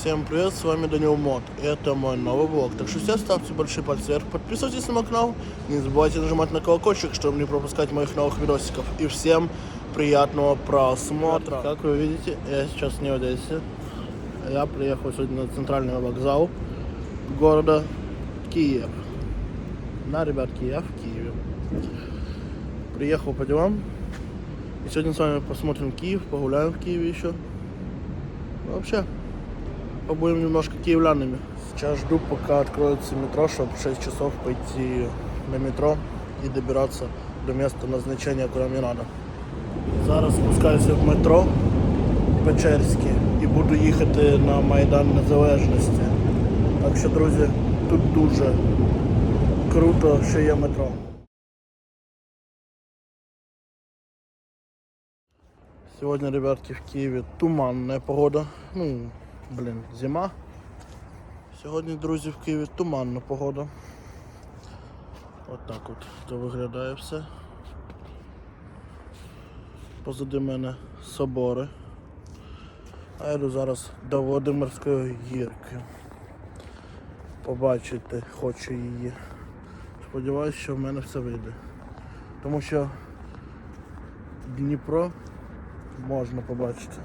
Всем привет, с вами Данил Мод. Это мой новый влог. Так что все ставьте большие пальцы вверх, подписывайтесь на мой канал. Не забывайте нажимать на колокольчик, чтобы не пропускать моих новых видосиков. И всем приятного просмотра. Как вы видите, я сейчас не в Одессе. Я приехал сегодня на центральный вокзал города Киев. Да, ребят, Киев, в Киеве. Приехал по делам. И сегодня с вами посмотрим Киев, погуляем в Киеве еще. Вообще, побудем немножко киевлянами. Сейчас жду, пока откроется метро, чтобы в 6 часов пойти на метро и добираться до места назначения, куда мне надо. Зараз спускаюся в метро Печерське і буду їхати на Майдан Незалежності. Так що, друзі, тут дуже круто, що є метро. Сегодня, ребятки, в Киеве туманная погода. Ну, блин, зима. Сьогодні, друзі, в Києві туманна погода. От так от це виглядає все. Позади мене собори. А я йду зараз до Володимирської гірки. Побачити хочу її. Сподіваюсь, що в мене все вийде. Тому що Дніпро можна побачити.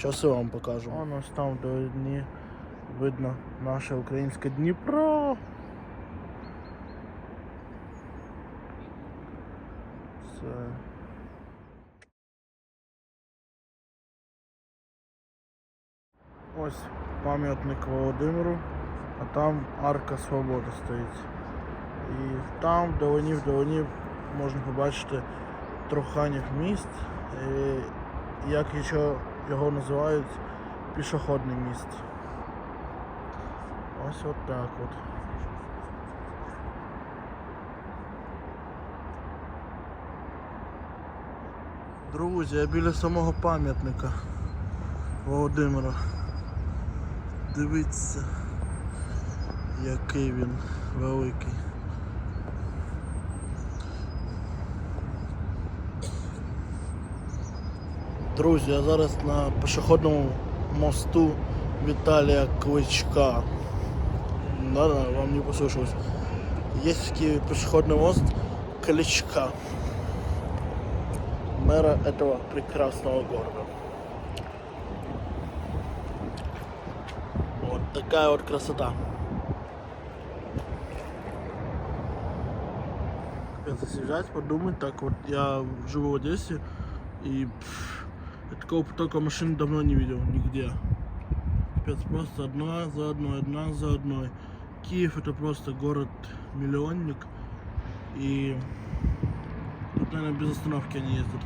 Зараз я вам покажу. Вон ось там вдалині видно наше українське Дніпро. Це... Ось пам'ятник Володимиру, а там Арка Свободи стоїть. І там вдалині вдалині можна побачити Труханів міст. І як ще його називають пішохідний міст. Ось от так от. Друзі, я біля самого пам'ятника Володимира. Дивіться, який він великий. Друзі, я зараз на пішохідному мосту Віталія Кличка. Да, да, вам не послышалось. Есть в Киеве пешеходный мост Кличка. Мэра этого прекрасного города. Вот такая вот красота. Капец, если взять, подумать, так вот я живу в Одессе и пф, я такого потока машин давно не видел нигде. Капец, просто одна за одной, одна за одной. Киев это просто город-миллионник. И тут, наверное, без остановки они ездят.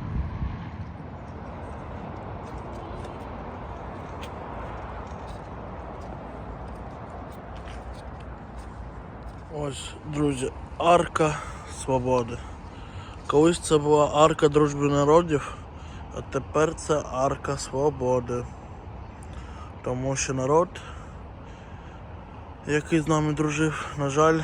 Ось, друзі, арка свободи. Колись це була арка дружби народів, а тепер це арка свободи. Тому що народ, який з нами дружив, на жаль,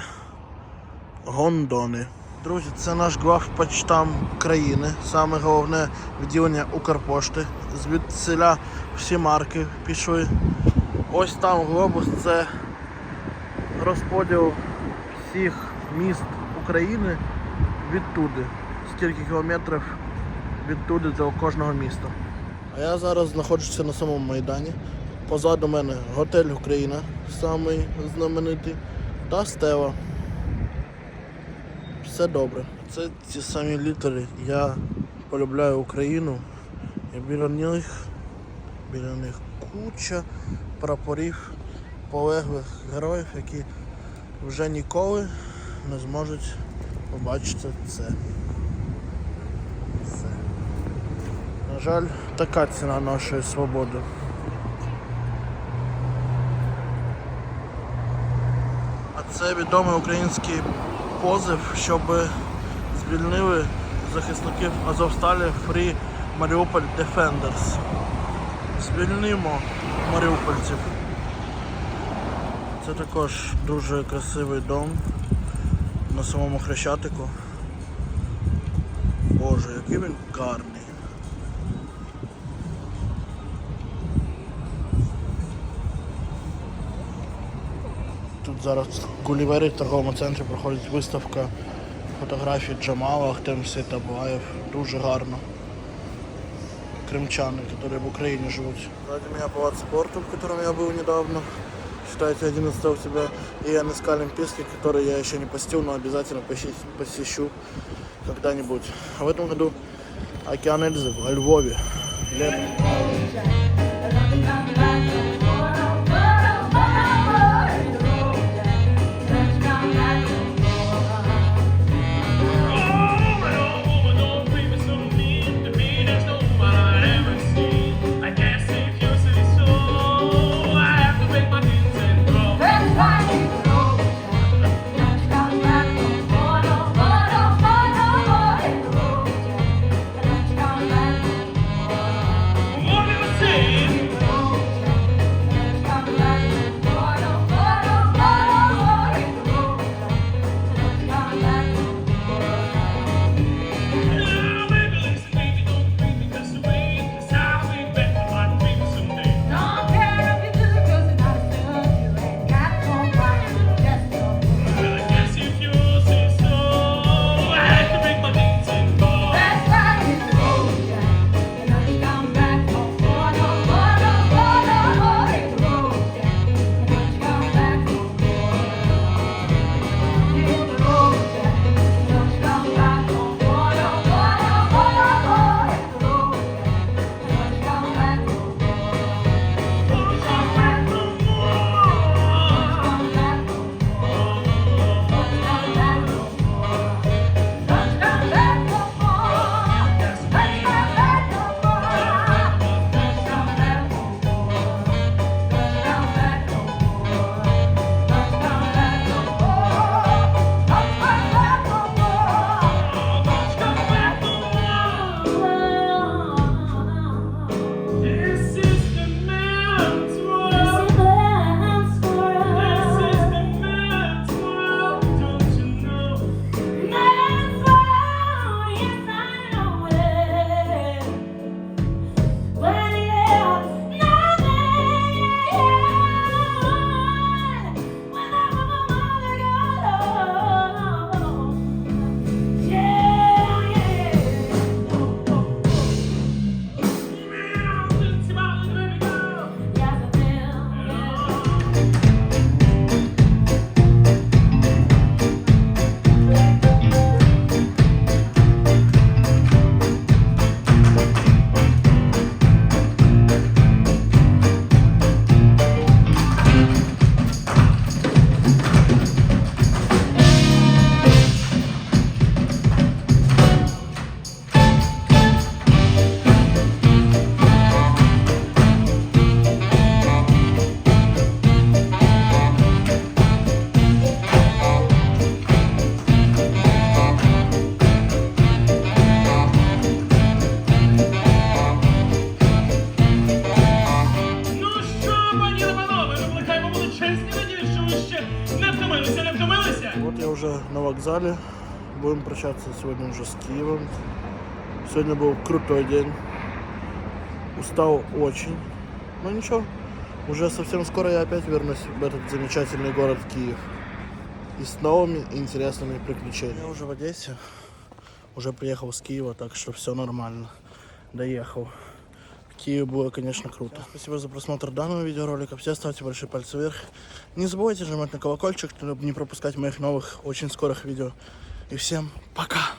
гондони. Друзі, це наш главпочтам країни, саме головне відділення Укрпошти. Звідсиля всі марки пішли. Ось там глобус це розподіл всіх міст України відтуди. Скільки кілометрів відтуди до кожного міста. А я зараз знаходжуся на самому Майдані. Позаду мене готель Україна, самий знаменитий, та стела. Все добре. Це ті самі літери. Я полюбляю Україну. І біля них, біля них куча прапорів полеглих героїв, які вже ніколи не зможуть побачити це. Все. На жаль, така ціна нашої свободи. А це відомий український позив, щоб звільнили захисників Азовсталі Free Mariupol Defenders. Звільнимо маріупольців. Це також дуже красивий дом на самому Хрещатику. Боже, який він гарний. Тут зараз в Гулівері в торговому центрі проходить виставка фотографій Джамала, Ахтем Сейтабаєв. Дуже гарно. Крымчаны, которые в Украине живут. Сзади меня палац спорта, в котором я был недавно. Считайте, 11 октября. И НСК Олимпийский, который я еще не посетил, но обязательно посещу, посещу когда-нибудь. А в этом году Океан Эльзы во Львове. Летом. Вот я уже на вокзале. Будем прощаться сегодня уже с Киевом. Сегодня был крутой день. Устал очень. Но ничего. Уже совсем скоро я опять вернусь в этот замечательный город Киев. И с новыми интересными приключениями. Я уже в Одессе. Уже приехал с Киева, так что все нормально. Доехал. В Киеве было, конечно, круто. Спасибо за просмотр данного видеоролика. Все ставьте большие пальцы вверх. Не забывайте нажимать на колокольчик, чтобы не пропускать моих новых, очень скорых видео. И всем пока!